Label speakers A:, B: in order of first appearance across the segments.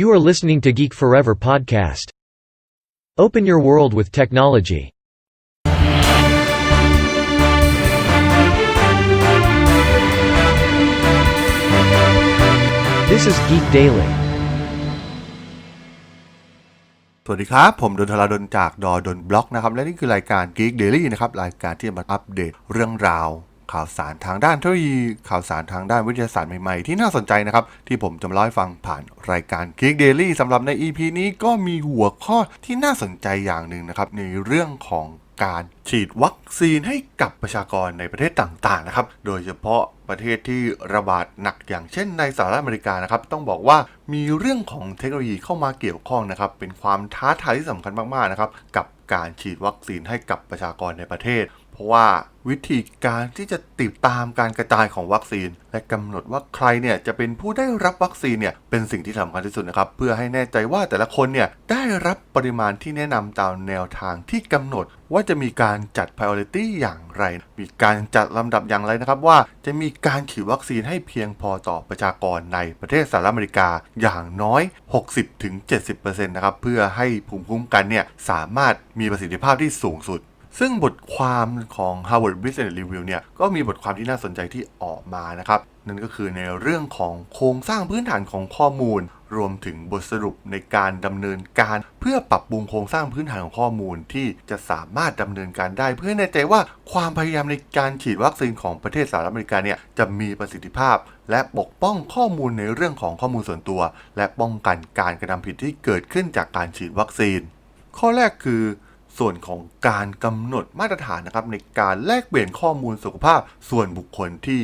A: You are listening to Geek Forever podcast. Open your world with technology. This is Geek Daily.
B: สวัสดีครับ ผมดนทราดนจากดอดนบล็อกนะครับ และนี่คือรายการ Geek Daily นะครับ รายการที่จะมาอัปเดตเรื่องราว ข่าวสารทางด้านเทคโนโลยี ข่าวสารทางด้านวิทยาศาสตร์ใหม่ๆ ที่น่าสนใจนะครับ ที่ผมจะมาเล่าให้ฟังผ่านรายการ Geek Daily สำหรับใน EP นี้ก็มีหัวข้อที่น่าสนใจอย่างหนึ่งนะครับ ในเรื่องของการฉีดวัคซีนให้กับประชากรในประเทศต่างๆนะครับ โดยเฉพาะประเทศที่ระบาดหนักอย่างเช่นในสหรัฐอเมริกานะครับ ต้องบอกว่ามีเรื่องของเทคโนโลยีเข้ามาเกี่ยวข้องนะครับ เป็นความท้าทายที่สำคัญมากๆนะครับ กับการฉีดวัคซีนให้กับประชากรในประเทศ ราะว่าวิธีการที่จะติดตามการกระจายของวัคซีน และกำหนดว่าใครเนี่ยจะเป็นผู้ได้รับวัคซีนเนี่ยเป็นสิ่งที่สำคัญที่สุดนะครับ เพื่อให้แน่ใจว่าแต่ละคนเนี่ยได้รับปริมาณที่แนะนำตามแนวทางที่กำหนด ว่าจะมีการจัด priority อย่างไร มีการจัดลำดับอย่างไรนะครับ ว่าจะมีการฉีดวัคซีนให้เพียงพอต่อประชากรในประเทศสหรัฐอเมริกาอย่างน้อย 60-70%นะครับเพื่อให้ภูมิคุ้มกันเนี่ยสามารถมีประสิทธิภาพที่สูงสุด ซึ่งบทความของ Harvard Business Review เนี่ยก็มีบทความที่น่าสนใจที่ออกมานะครับ นั่นก็คือในเรื่องของโครงสร้างพื้นฐานของข้อมูล รวมถึงบทสรุปในการดำเนินการ เพื่อปรับปรุงโครงสร้างพื้นฐานของข้อมูลที่จะสามารถดำเนินการได้ เพื่อแน่ใจว่าความพยายามในการฉีดวัคซีนของประเทศสหรัฐอเมริกาเนี่ยจะมีประสิทธิภาพ และปกป้องข้อมูลในเรื่องของข้อมูลส่วนตัว และป้องกันการกระทำผิดที่เกิดขึ้นจากการฉีดวัคซีน ข้อแรกคือ ส่วนของการกำหนดมาตรฐานนะครับในการแลกเปลี่ยนข้อมูลสุขภาพส่วนบุคคลที่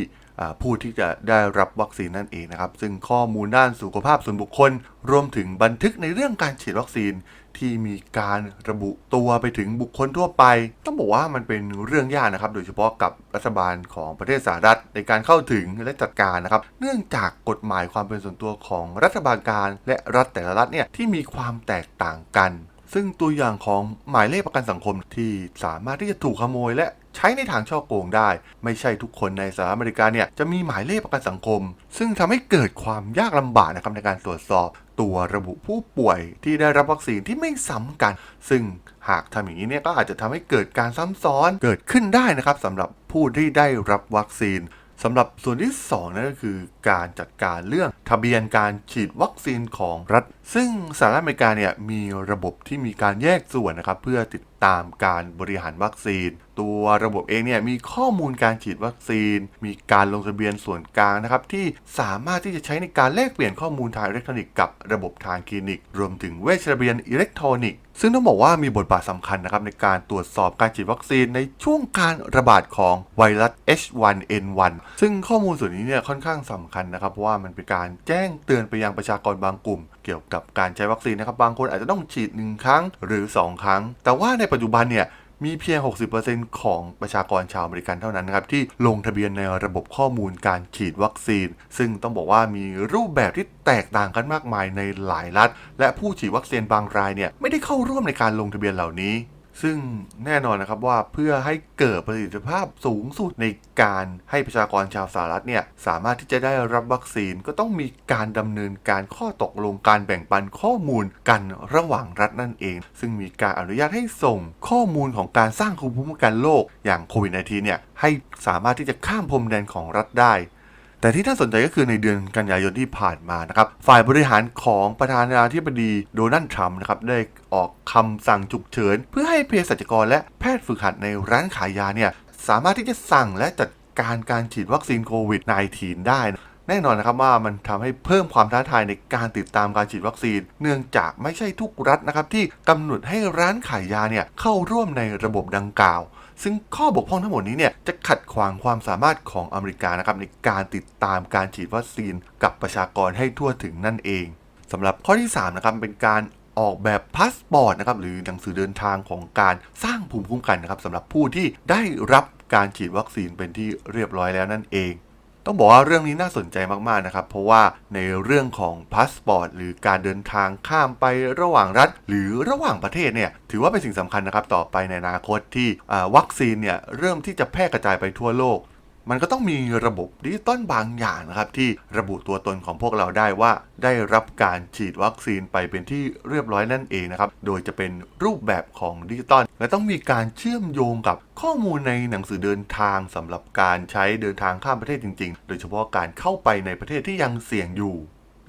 B: ผู้ที่จะได้รับวัคซีนนั่นเองนะครับ ซึ่งข้อมูลด้านสุขภาพส่วนบุคคล รวมถึงบันทึกในเรื่องการฉีดวัคซีน ที่มีการระบุตัวไปถึงบุคคลทั่วไป ต้องบอกว่ามันเป็นเรื่องยากนะครับ โดยเฉพาะกับรัฐบาลของประเทศสหรัฐในการเข้าถึงและจัดการนะครับ เนื่องจากกฎหมายความเป็นส่วนตัวของรัฐบาลกางและรัฐแต่ละรัฐเนี่ยที่มีความแตกต่างกัน ซึ่งตัวอย่างของหมายเลขประกันสังคมที่สามารถที่จะถูกขโมยและใช้ในทางช่อโกงได้ ไม่ใช่ทุกคนในสหรัฐอเมริกาเนี่ยจะมีหมายเลขประกันสังคม ซึ่งทำให้เกิดความยากลำบากนะครับในการตรวจสอบ ตัวระบุผู้ป่วยที่ได้รับวัคซีนที่ไม่ซ้ำกัน ซึ่งหากทำอย่างนี้เนี่ยก็อาจจะทำให้เกิดการซ้ำซ้อนเกิดขึ้นได้นะครับสำหรับผู้ที่ได้รับวัคซีน สำหรับส่วนที่ 2นั่นก็คือการจัดการเรื่องทะเบียนการฉีดวัคซีนของรัฐ ซึ่งสหรัฐอเมริกาเนี่ยมีระบบที่มีการแยกส่วนนะครับเพื่อติดตามการบริหารวัคซีน ตัวระบบเองเนี่ยมีข้อมูลการฉีดวัคซีน มีการลงทะเบียนส่วนกลางนะครับที่สามารถที่จะใช้ในการแลกเปลี่ยนข้อมูลทางอิเล็กทรอนิกส์กับระบบทางคลินิก รวมถึงเวชระเบียนอิเล็กทรอนิกส์ซึ่งต้องบอกว่ามีบทบาทสำคัญนะครับในการตรวจสอบการฉีดวัคซีนในช่วงการระบาดของไวรัส H1N1 ซึ่งข้อมูลส่วนนี้เนี่ยค่อนข้างสำคัญนะครับเพราะว่ามันเป็นการแจ้งเตือนไปยังประชากรบางกลุ่ม เกี่ยวกับการใช้วัคซีนนะครับบางคนอาจจะต้องฉีด 1 ครั้งหรือ 2 ครั้ง แต่ว่าในปัจจุบันเนี่ยมีเพียง 60%ของประชากรชาวอเมริกันเท่านั้นนะครับ ที่ลงทะเบียนในระบบข้อมูลการฉีดวัคซีน ซึ่งต้องบอกว่ามีรูปแบบที่แตกต่างกันมากมายในหลายรัฐ และผู้ฉีดวัคซีนบางรายเนี่ยไม่ได้เข้าร่วมในการลงทะเบียนเหล่านี้ ซึ่งแน่นอนนะครับว่าเพื่อให้เกิดประสิทธิภาพสูงสุดในการให้ประชากรชาวสหรัฐเนี่ยสามารถที่จะได้รับวัคซีนก็ต้องมีการดำเนินการข้อตกลงการแบ่งปันข้อมูลกันระหว่างรัฐนั่นเอง ซึ่งมีการอนุญาตให้ส่งข้อมูลของการสร้างภูมิคุ้มกันโรคอย่างโควิด -19 เนี่ยให้สามารถที่จะข้ามพรมแดนของรัฐได้ แต่ที่น่าสนใจก็คือในเดือนกันยายนที่ผ่านมานะครับ ฝ่ายบริหารของประธานาธิบดีโดนัลด์ทรัมป์นะครับได้ออกคำสั่งฉุกเฉิน เพื่อให้เภสัชกรและแพทย์ฝึกหัดในร้านขายยาเนี่ยสามารถที่จะสั่งและจัดการการฉีดวัคซีนโควิด -19 ได้ แน่นอนนะครับว่ามันทำให้เพิ่มความท้าทายในการติดตามการฉีดวัคซีน เนื่องจากไม่ใช่ทุกรัฐนะครับที่กำหนดให้ร้านขายยาเนี่ยเข้าร่วมในระบบดังกล่าวซึ่งข้อบกพร่องทั้งหมดนี้เนี่ยจะขัดขวางความสามารถของอเมริกานะครับในการติดตามการฉีดวัคซีนกับประชากรให้ทั่วถึงนั่นเองสำหรับข้อที่3นะครับเป็นการออกแบบพาสปอร์ตนะครับหรือหนังสือเดินทางของการสร้างภูมิคุ้มกันนะครับสำหรับผู้ที่ได้รับการฉีดวัคซีนเป็นที่เรียบร้อยแล้วนั่นเอง ต้องบอกว่าเรื่องนี้น่าสนใจมากๆนะครับ เพราะว่าในเรื่องของพาสปอร์ตหรือการเดินทางข้ามไประหว่างรัฐ หรือระหว่างประเทศเนี่ยถือว่าเป็นสิ่งสำคัญนะครับต่อไปในอนาคตที่วัคซีนเนี่ยเริ่มที่จะแพร่กระจายไปทั่วโลกมันก็ต้องมีระบบดิจิตอลบางอย่างนะครับที่ระบุตัวตนของพวกเราได้ว่า ได้รับการฉีดวัคซีนไปเป็นที่เรียบร้อยนั่นเองนะครับ โดยจะเป็นรูปแบบของดิจิตอลและต้องมีการเชื่อมโยงกับ ข้อมูลในหนังสือเดินทางสำหรับการใช้เดินทางข้ามประเทศจริง ๆ โดยเฉพาะการเข้าไปในประเทศที่ยังเสี่ยงอยู่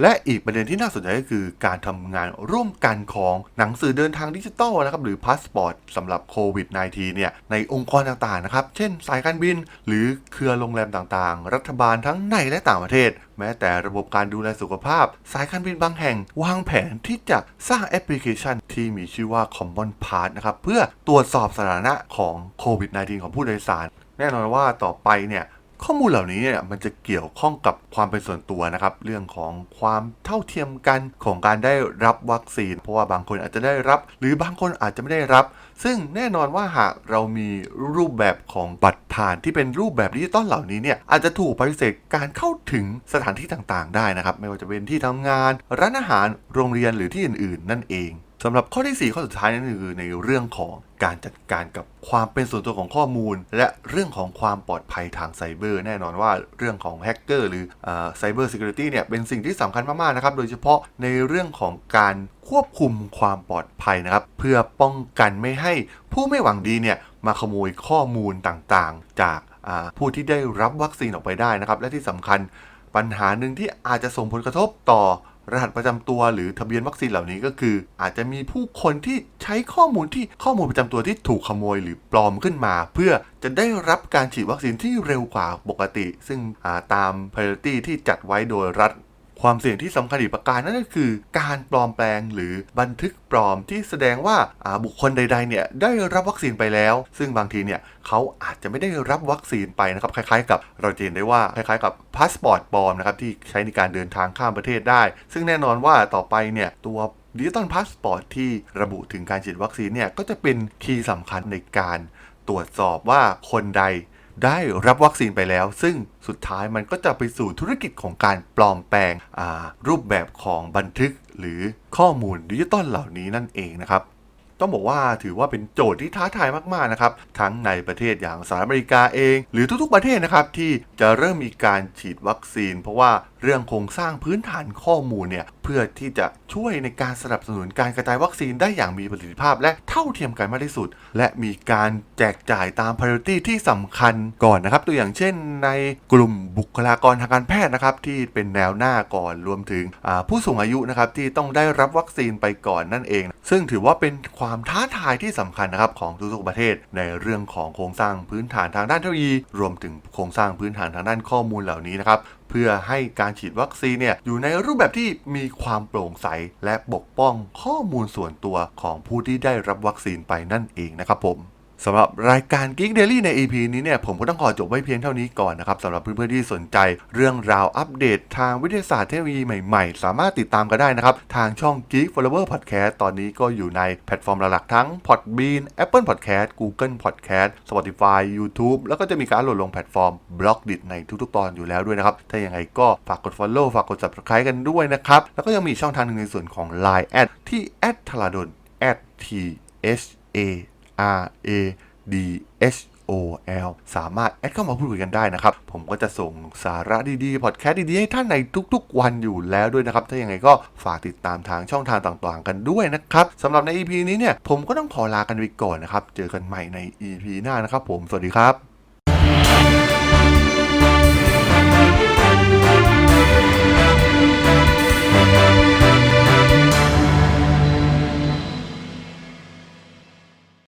B: และอีกประเด็นที่น่าสนใจก็คือการทำงานร่วมกันของหนังสือเดินทางดิจิตอลนะครับหรือพาสปอร์ตสำหรับโควิด -19 เนี่ยในองค์กรต่างๆนะครับ เช่นสายการบิน หรือเครือโรงแรมต่างๆ รัฐบาลทั้งในและต่างประเทศ แม้แต่ระบบการดูแลสุขภาพ สายการบินบางแห่ง วางแผนที่จะสร้างแอปพลิเคชันที่มีชื่อว่า Common Pass นะครับเพื่อตรวจสอบสถานะของโควิด -19 ของผู้โดยสาร แน่นอนว่าต่อไปเนี่ย ข้อมูลเหล่านี้เนี่ยมันจะเกี่ยวข้องกับความเป็นส่วนตัวนะครับ เรื่องของความเท่าเทียมกันของการได้รับวัคซีน เพราะว่าบางคนอาจจะได้รับ หรือบางคนอาจจะไม่ได้รับ ซึ่งแน่นอนว่าหากเรามีรูปแบบของบัตรผ่านที่เป็นรูปแบบดิจิตอลเหล่านี้เนี่ยอาจจะถูกปฏิเสธการเข้าถึงสถานที่ต่างๆ ได้นะครับ ไม่ว่าจะเป็นที่ทำงาน ร้านอาหารโรงเรียนหรือที่อื่น ๆ นั่นเอง สำหรับข้อที่ 4 ข้อสุดท้ายนั่นคือในเรื่องของการจัดการกับความเป็นส่วนตัวของข้อมูล และเรื่องของความปลอดภัยทางไซเบอร์ แน่นอนว่าเรื่องของแฮกเกอร์หรือไซเบอร์ซิเคียวริตี้เนี่ยเป็นสิ่งที่สำคัญมากๆนะครับ โดยเฉพาะในเรื่องของการควบคุมความปลอดภัยนะครับ เพื่อป้องกันไม่ให้ผู้ไม่หวังดีเนี่ยมาขโมยข้อมูลต่างๆ จากผู้ที่ได้รับวัคซีนออกไปได้นะครับ และที่สำคัญปัญหาหนึ่งที่อาจจะส่งผลกระทบต่อ รหัสประจำตัวหรือทะเบียนวัคซีนเหล่านี้ก็คือ อาจจะมีผู้คนที่ใช้ข้อมูลที่ข้อมูลประจำตัวที่ถูกขโมยหรือปลอมขึ้นมา เพื่อจะได้รับการฉีดวัคซีนที่เร็วกว่าปกติ ซึ่งาตาม priority ที่จัดไว้โดยรัฐ ความเสี่ยงที่สำคัญอีกประการนั่นก็คือ การปลอมแปลงหรือบันทึกปลอมที่แสดงว่าบุคคลใดๆเนี่ยได้รับวัคซีนไปแล้ว ซึ่งบางทีเนี่ยเขาอาจจะไม่ได้รับวัคซีนไปนะครับคล้ายๆ กับเราเห็นได้ว่าคล้ายๆ กับพาสปอร์ตปลอมนะครับที่ใช้ในการเดินทางข้ามประเทศได้ ซึ่งแน่นอนว่าต่อไปเนี่ยตัวดิจิตอลพาสปอร์ตที่ระบุถึงการฉีดวัคซีนเนี่ยก็จะเป็นคีย์สำคัญในการตรวจสอบว่าคนใด ได้รับวัคซีนไปแล้ว ซึ่งสุดท้ายมันก็จะไปสู่ธุรกิจของการปลอมแปลงรูปแบบของบันทึกหรือข้อมูลดิจิตอลเหล่านี้นั่นเองนะครับ ต้องบอกว่าถือว่าเป็นโจทย์ที่ท้าทายมากๆนะครับ ทั้งในประเทศอย่างสหรัฐอเมริกาเอง หรือทุกๆประเทศนะครับ ที่จะเริ่มมีการฉีดวัคซีน เพราะว่าเรื่องโครงสร้างพื้นฐานข้อมูลเนี่ยเพื่อที่จะช่วยในการสนับสนุนการกระจายวัคซีนได้อย่างมีประสิทธิภาพ และเท่าเทียมกันมากที่สุด และมีการแจกจ่ายตาม priority ที่สำคัญก่อนนะครับ ตัวอย่างเช่น ในกลุ่มบุคลากรทางการแพทย์นะครับที่เป็นแนวหน้าก่อนรวมถึงผู้สูงอายุนะครับที่ต้องได้รับวัคซีนไปก่อนนั่นเอง ซึ่งถือว่าเป็นความความท้าทายที่สำคัญนะครับของทุกๆประเทศ ในเรื่องของโครงสร้างพื้นฐานทางด้านเทคโนโลยี รวมถึงโครงสร้างพื้นฐานทางด้านข้อมูลเหล่านี้นะครับเพื่อให้การฉีดวัคซีนเนี่ยอยู่ในรูปแบบที่มีความโปร่งใส และปกป้องข้อมูลส่วนตัวของผู้ที่ได้รับวัคซีนไปนั่นเองนะครับผม สำหรับรายการ Geek Daily ใน EP นี้เนี่ยผมก็ต้องขอจบไว้เพียงเท่านี้ก่อนนะครับสำหรับเพื่อนๆที่สนใจเรื่องราวอัปเดตทางวิทยาศาสตร์เทคโนโลยีใหม่ๆ สามารถติดตามกันได้นะครับ ทางช่อง Geek Flower Podcast ตอนนี้ก็อยู่ในแพลตฟอร์มหลักๆทั้ง Podbean Apple Podcast Google Podcast Spotify YouTube แล้วก็จะมีการโหลดลงแพลตฟอร์ม b l o g d i t ในทุกๆ ตอนอยู่แล้วด้วยนะครับ ถ้าอย่างไรก็ฝากกด Follow ฝากกด Subscribe กันด้วยนะครับ แล้วก็ยังมีช่องทางหนึงในส่วนของ Line แอดที่ t h a l a d o n t h a r a D H O L สามารถแอดเข้ามาพูดคุยกันได้นะครับ ผมก็จะส่งสาระดีๆ พอดแคสต์ดีๆ ให้ท่านในทุกๆ วันอยู่แล้วด้วยนะครับ ถ้าอย่างไรก็ฝากติดตามทางช่องทางต่างๆ กันด้วยนะครับสำหรับใน EP นี้เนี่ย ผมก็ต้องขอลากันไปก่อนนะครับ เจอกันใหม่ใน EP หน้านะครับผม สวัสดีครับ